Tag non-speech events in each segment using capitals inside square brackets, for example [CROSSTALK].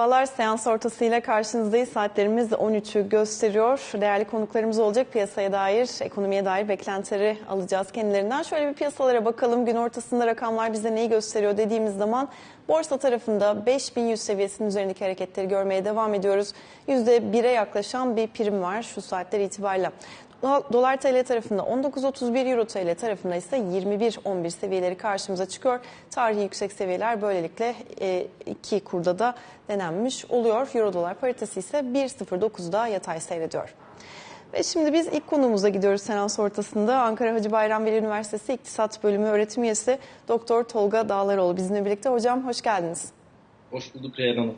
merhabalar. Seans ortasıyla karşınızdayız. Saatlerimiz 13'ü gösteriyor. Değerli konuklarımız olacak. Piyasaya dair, ekonomiye dair beklentileri alacağız kendilerinden. Şöyle bir piyasalara bakalım. Gün ortasında rakamlar bize neyi gösteriyor dediğimiz zaman borsa tarafında 5100 seviyesinin üzerindeki hareketleri görmeye devam ediyoruz. %1'e yaklaşan bir prim var şu saatler itibariyle. Dolar TL tarafında 19.31 Euro TL tarafında ise 21.11 seviyeleri karşımıza çıkıyor. Tarihi yüksek seviyeler böylelikle e, iki kurda da denenmiş oluyor. Euro dolar paritesi ise 1.09'da yatay seyrediyor. Ve şimdi biz ilk konumuza gidiyoruz seans ortasında. Ankara Hacı Bayram Veli Üniversitesi İktisat Bölümü öğretim üyesi Doktor Tolga Dağlaroğlu bizimle birlikte. Hocam hoş geldiniz. Hoş bulduk Reyhan Hanım.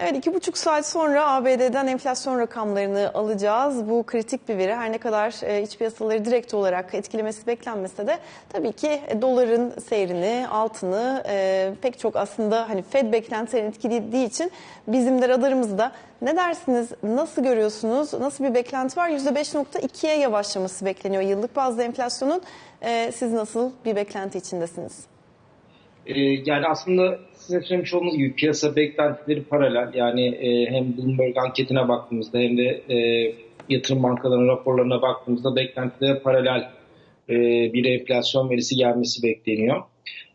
Evet iki buçuk saat sonra ABD'den enflasyon rakamlarını alacağız. Bu kritik bir veri. Her ne kadar e, iç piyasaları direkt olarak etkilemesi beklenmese de tabii ki e, doların seyrini, altını e, pek çok aslında hani Fed beklentilerini etkilediği için bizim de radarımızda. Ne dersiniz? Nasıl görüyorsunuz? Nasıl bir beklenti var? %5.2'ye yavaşlaması bekleniyor yıllık bazda enflasyonun. Siz nasıl bir beklenti içindesiniz? Yani aslında söylemiş olduğunuz gibi piyasa beklentileri paralel. Yani e, hem Bloomberg anketine baktığımızda hem de e, yatırım bankalarının raporlarına baktığımızda beklentilere paralel e, bir enflasyon verisi gelmesi bekleniyor.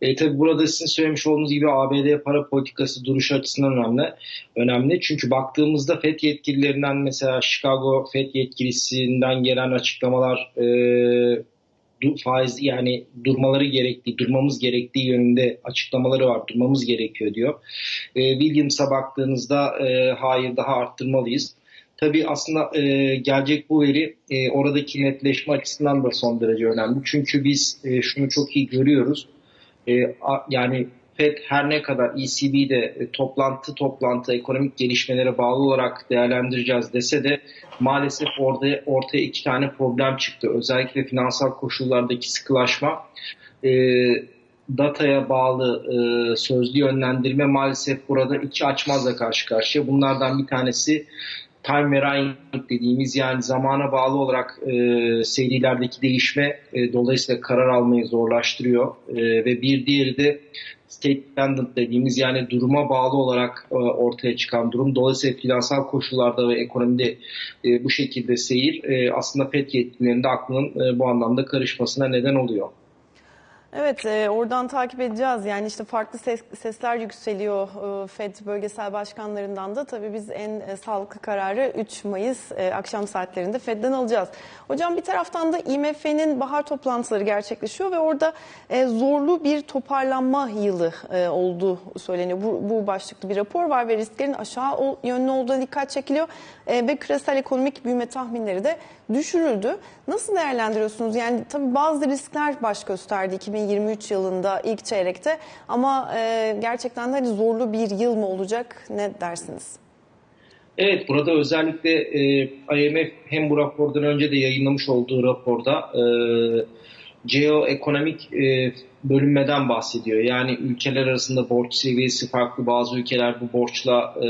E, tabii burada sizin söylemiş olduğunuz gibi ABD para politikası duruşu açısından önemli. önemli. Çünkü baktığımızda FED yetkililerinden mesela Chicago FED yetkilisinden gelen açıklamalar e, faiz yani durmaları gerektiği, durmamız gerektiği yönünde açıklamaları var. Durmamız gerekiyor diyor. E, Williams'a baktığınızda e, hayır daha arttırmalıyız. Tabii aslında e, gelecek bu veri e, oradaki netleşme açısından da son derece önemli. Çünkü biz e, şunu çok iyi görüyoruz. E, a, yani FED her ne kadar ECB'de e, toplantı toplantı ekonomik gelişmelere bağlı olarak değerlendireceğiz dese de maalesef orada ortaya iki tane problem çıktı. Özellikle finansal koşullardaki sıkılaşma e, dataya bağlı e, sözlü yönlendirme maalesef burada iki açmazla karşı karşıya. Bunlardan bir tanesi time varying dediğimiz yani zamana bağlı olarak e, serilerdeki değişme e, dolayısıyla karar almayı zorlaştırıyor e, ve bir diğeri de state dependent dediğimiz yani duruma bağlı olarak e, ortaya çıkan durum. Dolayısıyla finansal koşullarda ve ekonomide e, bu şekilde seyir e, aslında FED yetkililerinde aklının bu anlamda karışmasına neden oluyor. Evet, e, oradan takip edeceğiz. Yani işte farklı ses, sesler yükseliyor e, FED bölgesel başkanlarından da. Tabii biz en e, sağlıklı kararı 3 Mayıs e, akşam saatlerinde FED'den alacağız. Hocam bir taraftan da IMF'nin bahar toplantıları gerçekleşiyor ve orada e, zorlu bir toparlanma yılı e, olduğu söyleniyor. Bu, bu başlıklı bir rapor var ve risklerin aşağı yönlü olduğuna dikkat çekiliyor. E, ve küresel ekonomik büyüme tahminleri de düşürüldü. Nasıl değerlendiriyorsunuz? Yani tabii bazı riskler baş gösterdi 2023 yılında ilk çeyrekte ama e, gerçekten de hani zorlu bir yıl mı olacak? Ne dersiniz? Evet, burada özellikle e, IMF hem bu rapordan önce de yayınlamış olduğu raporda e, geoekonomik e, bölünmeden bahsediyor. Yani ülkeler arasında borç seviyesi farklı. Bazı ülkeler bu borçla e,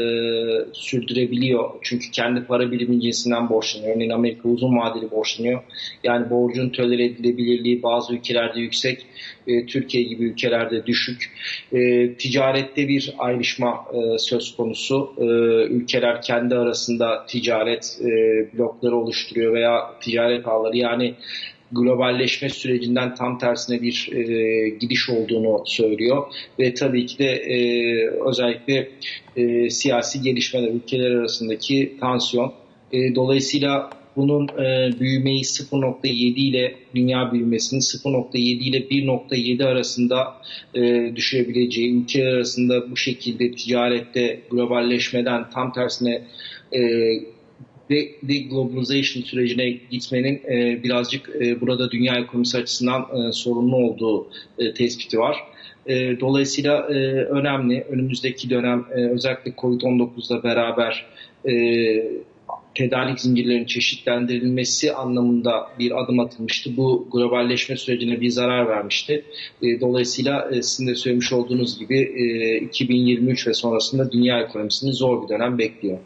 sürdürebiliyor. Çünkü kendi para birimi cinsinden borçlanıyor. Örneğin Amerika uzun vadeli borçlanıyor. Yani borcun tolere edilebilirliği bazı ülkelerde yüksek. E, Türkiye gibi ülkelerde düşük. E, ticarette bir ayrışma e, söz konusu. E, ülkeler kendi arasında ticaret e, blokları oluşturuyor veya ticaret ağları. Yani globalleşme sürecinden tam tersine bir e, gidiş olduğunu söylüyor. Ve tabii ki de e, özellikle e, siyasi gelişmeler ülkeler arasındaki tansiyon. E, dolayısıyla bunun e, büyümeyi 0.7 ile dünya büyümesinin 0.7 ile 1.7 arasında e, düşürebileceği ülkeler arasında bu şekilde ticarette globalleşmeden tam tersine e, deglobalization sürecine gitmenin e, birazcık e, burada dünya ekonomisi açısından e, sorunlu olduğu e, tespiti var. E, dolayısıyla e, önemli. Önümüzdeki dönem e, özellikle COVID-19'la beraber e, tedarik zincirlerinin çeşitlendirilmesi anlamında bir adım atılmıştı. Bu globalleşme sürecine bir zarar vermişti. E, dolayısıyla e, sizin de söylemiş olduğunuz gibi e, 2023 ve sonrasında dünya ekonomisini zor bir dönem bekliyor.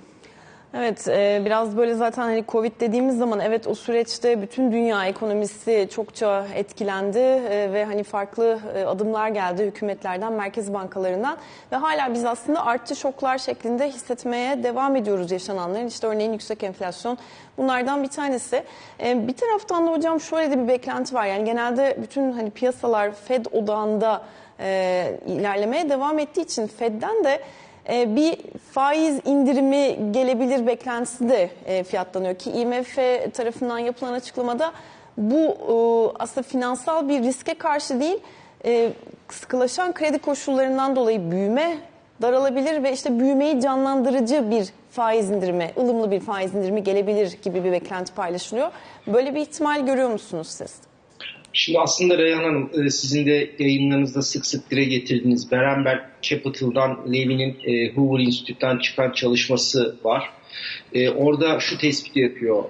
Evet e, biraz böyle zaten hani Covid dediğimiz zaman evet o süreçte bütün dünya ekonomisi çokça etkilendi e, ve hani farklı e, adımlar geldi hükümetlerden, merkez bankalarından ve hala biz aslında artçı şoklar şeklinde hissetmeye devam ediyoruz yaşananların. İşte örneğin yüksek enflasyon bunlardan bir tanesi. Bir taraftan da hocam şöyle de bir beklenti var. Yani genelde bütün hani piyasalar Fed odağında ilerlemeye devam ettiği için Fed'den de e, bir faiz indirimi gelebilir beklentisi de e, fiyatlanıyor ki IMF tarafından yapılan açıklamada bu e, aslında finansal bir riske karşı değil sıkılaşan kredi koşullarından dolayı büyüme daralabilir ve işte büyümeyi canlandırıcı bir faiz indirimi, ılımlı bir faiz indirimi gelebilir gibi bir beklenti paylaşılıyor. Böyle bir ihtimal görüyor musunuz siz? Şimdi aslında Reyhan Hanım e, sizin de yayınlarınızda sık sık dile getirdiğiniz Berenberg Capital'dan Levi'nin e, Hoover Institute'den çıkan çalışması var. E, orada şu tespiti yapıyor.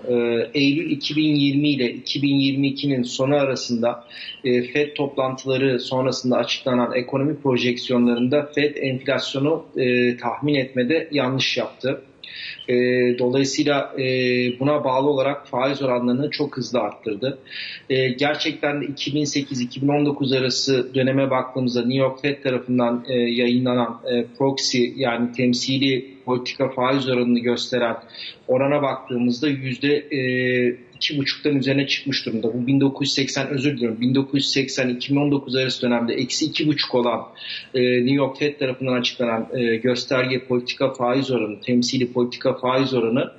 Eylül 2020 ile 2022'nin sonu arasında FED toplantıları sonrasında açıklanan ekonomi projeksiyonlarında FED enflasyonu tahmin etmede yanlış yaptı. E, dolayısıyla e, buna bağlı olarak faiz oranlarını çok hızlı arttırdı. E, gerçekten de 2008-2019 arası döneme baktığımızda New York Fed tarafından e, yayınlanan e, proxy yani temsili politika faiz oranını gösteren orana baktığımızda yüzde e, iki buçuktan üzerine çıkmış durumda. Bu 1980 özür diliyorum 1980-2019 arası dönemde eksi iki buçuk olan e, New York Fed tarafından açıklanan e, gösterge politika faiz oranı, temsili politika faiz oranı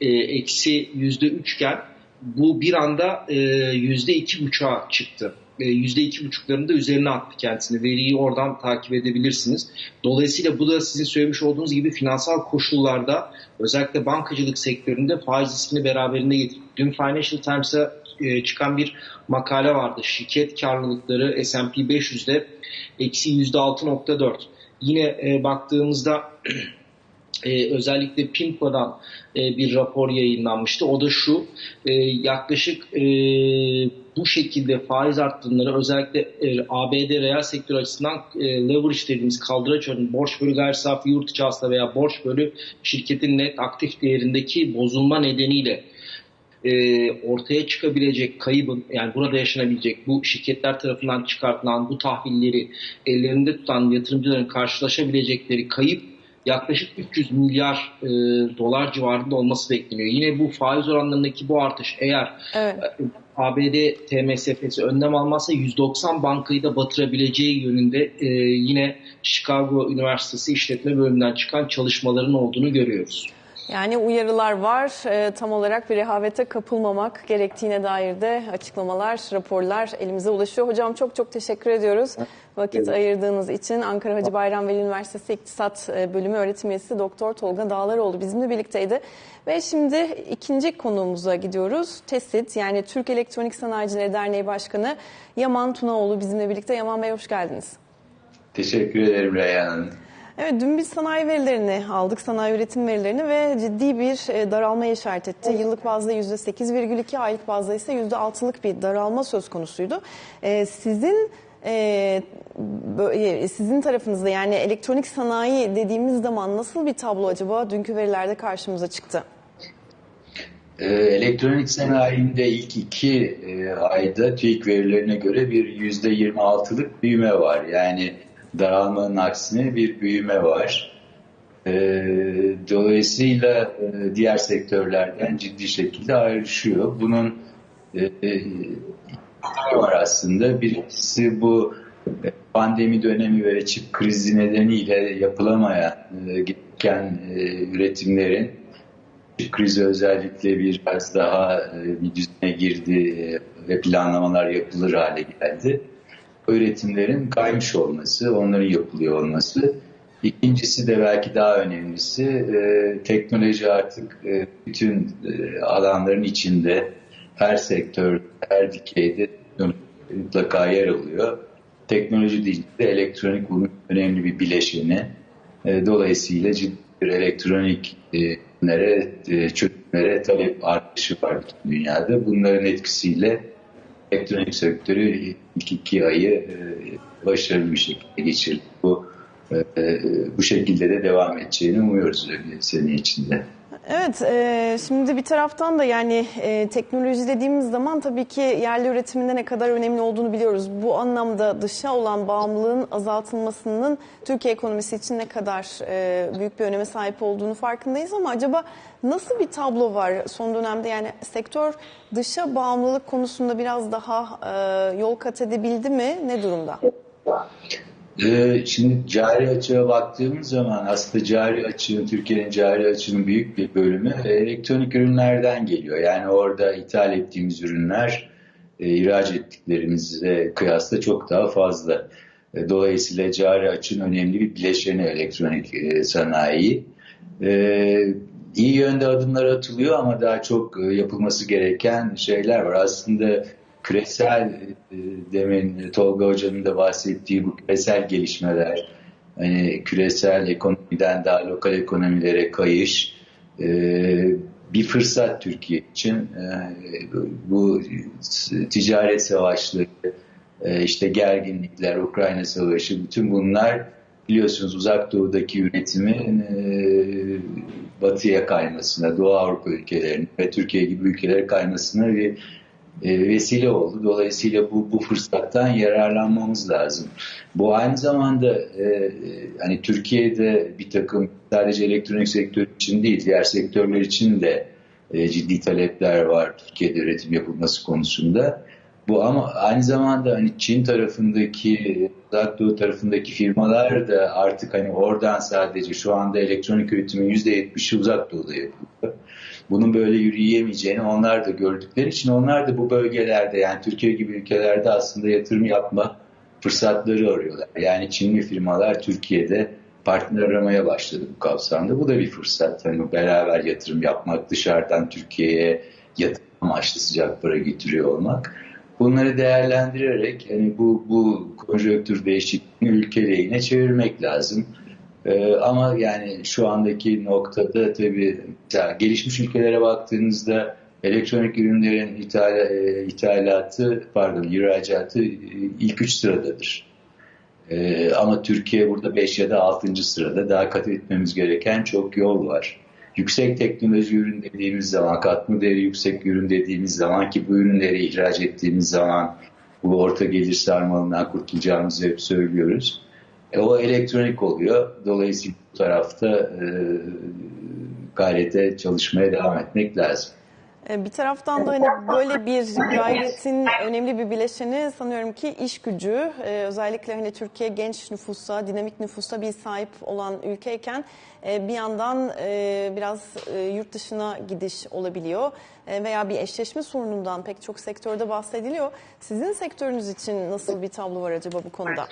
e, eksi yüzde üçken bu bir anda e, yüzde iki buçuğa çıktı. E, yüzde iki buçuklarını üzerine attı kendisini. Veriyi oradan takip edebilirsiniz. Dolayısıyla bu da sizin söylemiş olduğunuz gibi finansal koşullarda özellikle bankacılık sektöründe faiz riskini beraberinde getiriyor. Dün Financial Times'a e, çıkan bir makale vardı. Şirket karlılıkları S&P 500'de eksi yüzde 6.4. Yine baktığımızda [CLEARS THROAT] e, özellikle PIMCO'dan e, bir rapor yayınlanmıştı. O da şu e, yaklaşık e, bu şekilde faiz arttırımları özellikle e, ABD reel sektör açısından e, leverage dediğimiz kaldıraç oranı borç bölü gayri safi yurt içi hasta veya borç bölü şirketin net aktif değerindeki bozulma nedeniyle e, ortaya çıkabilecek kaybın yani burada yaşanabilecek bu şirketler tarafından çıkartılan bu tahvilleri ellerinde tutan yatırımcıların karşılaşabilecekleri kayıp yaklaşık 300 milyar e, dolar civarında olması bekleniyor. Yine bu faiz oranlarındaki bu artış eğer evet. E, ABD TMSF'si önlem almazsa 190 bankayı da batırabileceği yönünde e, yine Chicago Üniversitesi İşletme Bölümünden çıkan çalışmaların olduğunu görüyoruz. Yani uyarılar var. E, tam olarak bir rehavete kapılmamak gerektiğine dair de açıklamalar, raporlar elimize ulaşıyor. Hocam çok çok teşekkür ediyoruz. Vakit evet. ayırdığınız için Ankara Hacı Bayram Veli Üniversitesi İktisat e, Bölümü öğretim üyesi Doktor Tolga Dağlaroğlu bizimle birlikteydi. Ve şimdi ikinci konumuza gidiyoruz. TESİT yani Türk Elektronik Sanayicileri Derneği Başkanı Yaman Tunaoğlu bizimle birlikte. Yaman Bey hoş geldiniz. Teşekkür ederim Reyhan Hanım. Evet dün biz sanayi verilerini aldık, sanayi üretim verilerini ve ciddi bir e, daralma işaret etti. Yıllık bazda %8,2, aylık bazda ise %6'lık bir daralma söz konusuydu. E, sizin e, sizin tarafınızda yani elektronik sanayi dediğimiz zaman nasıl bir tablo acaba dünkü verilerde karşımıza çıktı? Elektronik sanayinde ilk iki ayda TÜİK verilerine göre bir yüzde 26'lık büyüme var. Yani daralmanın aksine bir büyüme var. E, dolayısıyla e, diğer sektörlerden ciddi şekilde ayrışıyor. Bunun e, e, var aslında. Birincisi bu e, pandemi dönemi ve çip krizi nedeniyle yapılamayan e, gereken e, üretimlerin çip krizi özellikle biraz daha e, bir düzene girdi e, ve planlamalar yapılır hale geldi öğretimlerin kaymış olması, onların yapılıyor olması. İkincisi de belki daha önemlisi e, teknoloji artık e, bütün e, alanların içinde her sektör, her dikeyde mutlaka yer alıyor. Teknoloji değil de elektronik bunun önemli bir bileşeni. E, dolayısıyla ciddi bir elektronik e, e, çözümlere talep artışı var dünyada. Bunların etkisiyle elektronik sektörü ilk iki ayı e, başarılı bir şekilde geçirdi. Bu e, e, bu şekilde de devam edeceğini umuyoruz sene içinde. Evet, e, şimdi bir taraftan da yani e, teknoloji dediğimiz zaman tabii ki yerli üretiminde ne kadar önemli olduğunu biliyoruz. Bu anlamda dışa olan bağımlılığın azaltılmasının Türkiye ekonomisi için ne kadar e, büyük bir öneme sahip olduğunu farkındayız ama acaba nasıl bir tablo var son dönemde yani sektör dışa bağımlılık konusunda biraz daha e, yol kat edebildi mi? Ne durumda? Ee, şimdi cari açığa baktığımız zaman aslında cari açığın, Türkiye'nin cari açığının büyük bir bölümü elektronik ürünlerden geliyor. Yani orada ithal ettiğimiz ürünler e, ihraç ettiklerimize kıyasla çok daha fazla. E, dolayısıyla cari açığın önemli bir bileşeni elektronik e, sanayi. İyi yönde adımlar atılıyor ama daha çok yapılması gereken şeyler var. Aslında küresel e, demin Tolga Hoca'nın da bahsettiği bu küresel gelişmeler hani küresel ekonomiden daha lokal ekonomilere kayış e, bir fırsat Türkiye için e, bu ticaret savaşları işte gerginlikler Ukrayna savaşı bütün bunlar biliyorsunuz uzak doğudaki üretimin batıya kaymasına Doğu Avrupa ülkelerine ve Türkiye gibi ülkelere kaymasına bir vesile oldu. Dolayısıyla bu, bu fırsattan yararlanmamız lazım. Bu aynı zamanda e, e, hani Türkiye'de bir takım sadece elektronik sektör için değil diğer sektörler için de e, ciddi talepler var Türkiye'de üretim yapılması konusunda. Bu ama aynı zamanda hani Çin tarafındaki, Uzak Doğu tarafındaki firmalar da artık hani oradan sadece şu anda elektronik üretimin %70'i Uzak Doğu'da yapılıyor bunun böyle yürüyemeyeceğini onlar da gördükleri için onlar da bu bölgelerde yani Türkiye gibi ülkelerde aslında yatırım yapma fırsatları arıyorlar. Yani Çinli firmalar Türkiye'de partner aramaya başladı bu kapsamda. Bu da bir fırsat. Hani beraber yatırım yapmak, dışarıdan Türkiye'ye yatırım amaçlı sıcak para getiriyor olmak. Bunları değerlendirerek hani bu, bu konjonktür değişikliğini ülke lehine çevirmek lazım. Ee, ama yani şu andaki noktada tabii gelişmiş ülkelere baktığınızda elektronik ürünlerin ithal, e, ithalatı, pardon ihracatı e, ilk üç sıradadır. E, ama Türkiye burada 5 ya da 6. sırada daha kat etmemiz gereken çok yol var. Yüksek teknoloji ürün dediğimiz zaman, katma değeri yüksek ürün dediğimiz zaman ki bu ürünleri ihraç ettiğimiz zaman bu orta gelir sarmalından kurtulacağımızı hep söylüyoruz. E, o elektronik oluyor. Dolayısıyla bu tarafta e, gayrete çalışmaya devam etmek lazım. E, bir taraftan da hani böyle bir gayretin önemli bir bileşeni sanıyorum ki iş gücü. Ee, özellikle hani Türkiye genç nüfusa, dinamik nüfusa bir sahip olan ülkeyken e, bir yandan e, biraz e, yurt dışına gidiş olabiliyor e, veya bir eşleşme sorunundan pek çok sektörde bahsediliyor. Sizin sektörünüz için nasıl bir tablo var acaba bu konuda?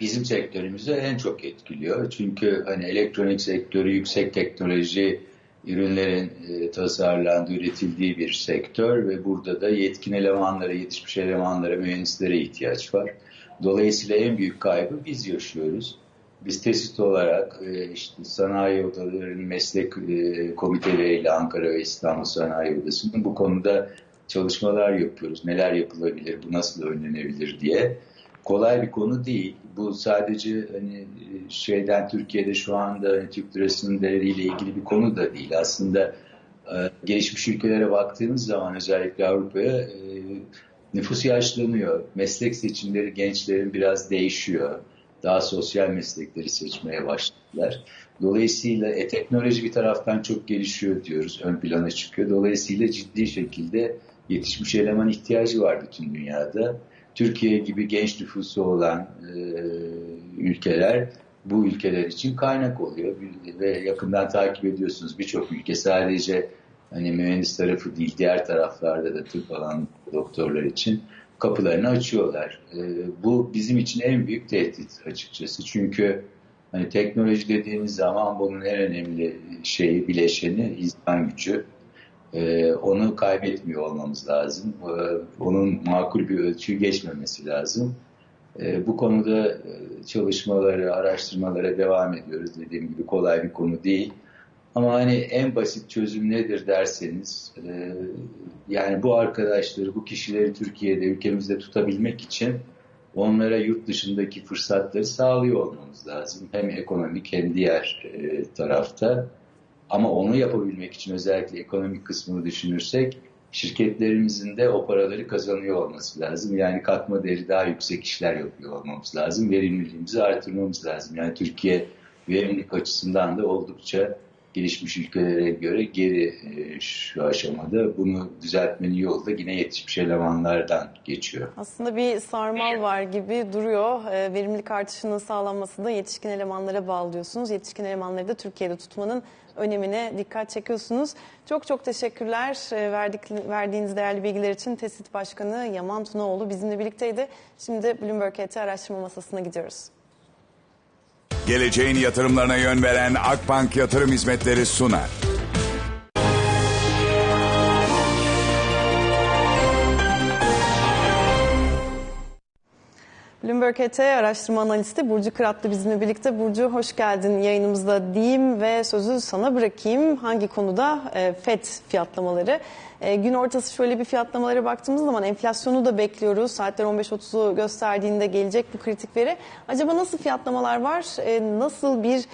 Bizim sektörümüzü en çok etkiliyor. Çünkü hani elektronik sektörü yüksek teknoloji ürünlerin e, tasarlandığı, üretildiği bir sektör ve burada da yetkin elemanlara, yetişmiş elemanlara, mühendislere ihtiyaç var. Dolayısıyla en büyük kaybı biz yaşıyoruz. Biz tesit olarak e, işte sanayi odalarının meslek e, komiteleriyle Ankara ve İstanbul Sanayi Odası'nın bu konuda çalışmalar yapıyoruz. Neler yapılabilir, bu nasıl önlenebilir diye kolay bir konu değil. Bu sadece hani şeyden Türkiye'de şu anda hani Türk lirasının değeriyle ilgili bir konu da değil. Aslında e, gelişmiş ülkelere baktığımız zaman özellikle Avrupa'ya e, nüfus yaşlanıyor. Meslek seçimleri gençlerin biraz değişiyor. Daha sosyal meslekleri seçmeye başladılar. Dolayısıyla e, teknoloji bir taraftan çok gelişiyor diyoruz. Ön plana çıkıyor. Dolayısıyla ciddi şekilde yetişmiş eleman ihtiyacı var bütün dünyada. Türkiye gibi genç nüfusu olan e, ülkeler bu ülkeler için kaynak oluyor. Ve yakından takip ediyorsunuz birçok ülke sadece hani mühendis tarafı değil diğer taraflarda da tıp alan doktorlar için kapılarını açıyorlar. E, bu bizim için en büyük tehdit açıkçası. Çünkü hani teknoloji dediğiniz zaman bunun en önemli şeyi bileşeni insan gücü e, onu kaybetmiyor olmamız lazım. Onun makul bir ölçüyü geçmemesi lazım. E, bu konuda e, çalışmaları, araştırmalara devam ediyoruz. Dediğim gibi kolay bir konu değil. Ama hani en basit çözüm nedir derseniz, e, yani bu arkadaşları, bu kişileri Türkiye'de, ülkemizde tutabilmek için onlara yurt dışındaki fırsatları sağlıyor olmamız lazım. Hem ekonomik hem diğer e, tarafta. Ama onu yapabilmek için özellikle ekonomik kısmını düşünürsek şirketlerimizin de o paraları kazanıyor olması lazım. Yani katma değeri daha yüksek işler yapıyor olmamız lazım. Verimliliğimizi artırmamız lazım. Yani Türkiye verimlilik açısından da oldukça gelişmiş ülkelere göre geri e, şu aşamada. Bunu düzeltmenin yolu da yine yetişmiş elemanlardan geçiyor. Aslında bir sarmal var gibi duruyor. E, verimlilik artışının sağlanması da yetişkin elemanlara bağlıyorsunuz. Yetişkin elemanları da Türkiye'de tutmanın önemine dikkat çekiyorsunuz. Çok çok teşekkürler e, verdik, verdiğiniz değerli bilgiler için. TESİT Başkanı Yaman Tunaoğlu bizimle birlikteydi. Şimdi Bloomberg ET araştırma masasına gidiyoruz. Geleceğin yatırımlarına yön veren Akbank Yatırım Hizmetleri sunar. Bloomberg ET araştırma analisti Burcu Kıratlı bizimle birlikte. Burcu hoş geldin yayınımızda diyeyim ve sözü sana bırakayım. Hangi konuda? E, FED fiyatlamaları. E, gün ortası şöyle bir fiyatlamalara baktığımız zaman enflasyonu da bekliyoruz. Saatler 15.30'u gösterdiğinde gelecek bu kritik veri. Acaba nasıl fiyatlamalar var? E, nasıl bir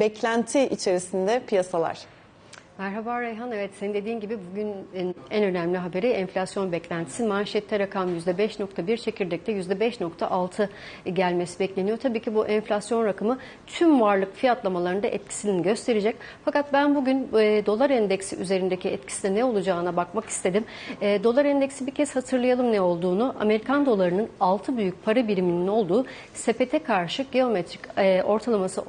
beklenti içerisinde piyasalar? Merhaba Reyhan. Evet senin dediğin gibi bugün en önemli haberi enflasyon beklentisi. Manşette rakam %5.1, çekirdekte %5.6 gelmesi bekleniyor. Tabii ki bu enflasyon rakamı tüm varlık fiyatlamalarında etkisini gösterecek. Fakat ben bugün e, dolar endeksi üzerindeki etkisinde ne olacağına bakmak istedim. E, dolar endeksi bir kez hatırlayalım ne olduğunu. Amerikan dolarının 6 büyük para biriminin olduğu sepete karşı geometrik e, ortalaması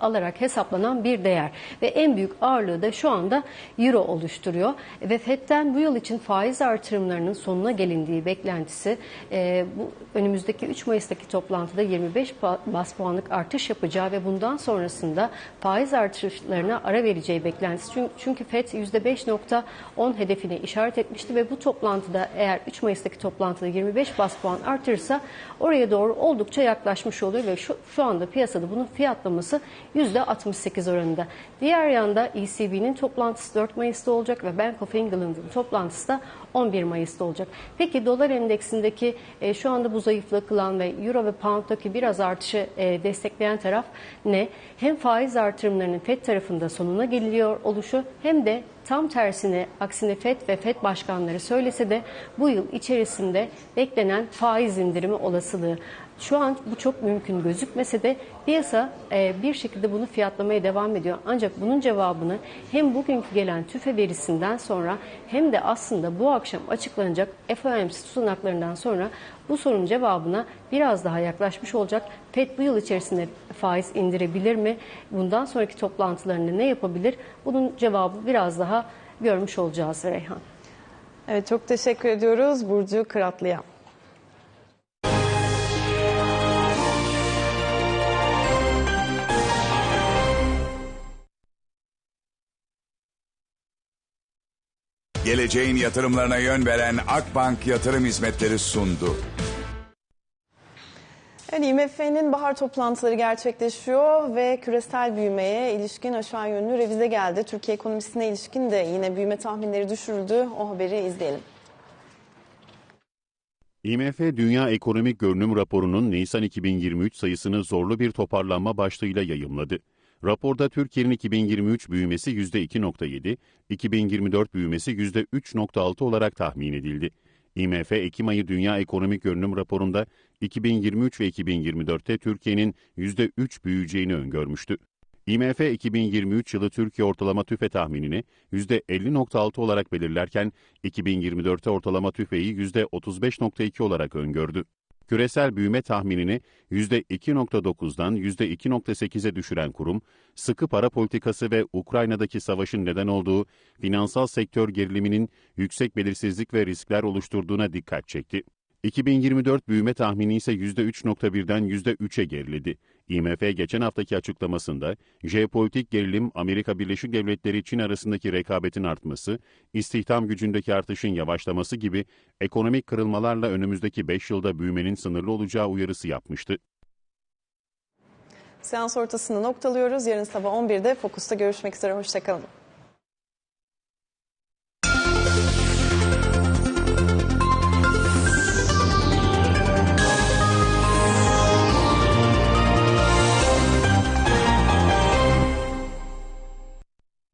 alarak hesaplanan bir değer ve en büyük ağırlığı da şu anda euro oluşturuyor ve FED'den bu yıl için faiz artırımlarının sonuna gelindiği beklentisi e, bu önümüzdeki 3 Mayıs'taki toplantıda 25 bas puanlık artış yapacağı ve bundan sonrasında faiz artışlarına ara vereceği beklentisi. Çünkü, FED %5.10 hedefine işaret etmişti ve bu toplantıda eğer 3 Mayıs'taki toplantıda 25 bas puan artırırsa oraya doğru oldukça yaklaşmış oluyor ve şu, şu anda piyasada bunun fiyatlaması %68 oranında. Diğer yanda ECB'nin toplantısı 4 Mayıs'ta olacak ve Bank of England'ın toplantısı da 11 Mayıs'ta olacak. Peki dolar endeksindeki e, şu anda bu zayıflığı kılan ve euro ve pound'daki biraz artışı e, destekleyen taraf ne? Hem faiz artırımlarının FED tarafında sonuna geliliyor oluşu hem de tam tersine aksine FED ve FED başkanları söylese de bu yıl içerisinde beklenen faiz indirimi olasılığı. Şu an bu çok mümkün gözükmese de piyasa e, bir şekilde bunu fiyatlamaya devam ediyor. Ancak bunun cevabını hem bugünkü gelen tüfe verisinden sonra hem de aslında bu akşam açıklanacak FOMC tutanaklarından sonra bu sorunun cevabına biraz daha yaklaşmış olacak. FED bu yıl içerisinde faiz indirebilir mi? Bundan sonraki toplantılarında ne yapabilir? Bunun cevabı biraz daha görmüş olacağız Reyhan. Evet çok teşekkür ediyoruz Burcu Kıratlı'ya. Geleceğin yatırımlarına yön veren Akbank Yatırım Hizmetleri sundu. Yani IMF'nin bahar toplantıları gerçekleşiyor ve küresel büyümeye ilişkin aşağı yönlü revize geldi. Türkiye ekonomisine ilişkin de yine büyüme tahminleri düşürüldü. O haberi izleyelim. IMF Dünya Ekonomik Görünüm raporunun Nisan 2023 sayısını zorlu bir toparlanma başlığıyla yayımladı. Raporda Türkiye'nin 2023 büyümesi %2.7, 2024 büyümesi %3.6 olarak tahmin edildi. IMF Ekim ayı Dünya Ekonomik Görünüm raporunda 2023 ve 2024'te Türkiye'nin %3 büyüyeceğini öngörmüştü. IMF 2023 yılı Türkiye ortalama tüfe tahminini %50.6 olarak belirlerken 2024'te ortalama tüfeyi %35.2 olarak öngördü. Küresel büyüme tahminini %2.9'dan %2.8'e düşüren kurum, sıkı para politikası ve Ukrayna'daki savaşın neden olduğu finansal sektör geriliminin yüksek belirsizlik ve riskler oluşturduğuna dikkat çekti. 2024 büyüme tahmini ise %3.1'den %3'e geriledi. IMF geçen haftaki açıklamasında jeopolitik gerilim, Amerika Birleşik Devletleri Çin arasındaki rekabetin artması, istihdam gücündeki artışın yavaşlaması gibi ekonomik kırılmalarla önümüzdeki 5 yılda büyümenin sınırlı olacağı uyarısı yapmıştı. Seans ortasını noktalıyoruz. Yarın sabah 11'de Fokus'ta görüşmek üzere. Hoşçakalın.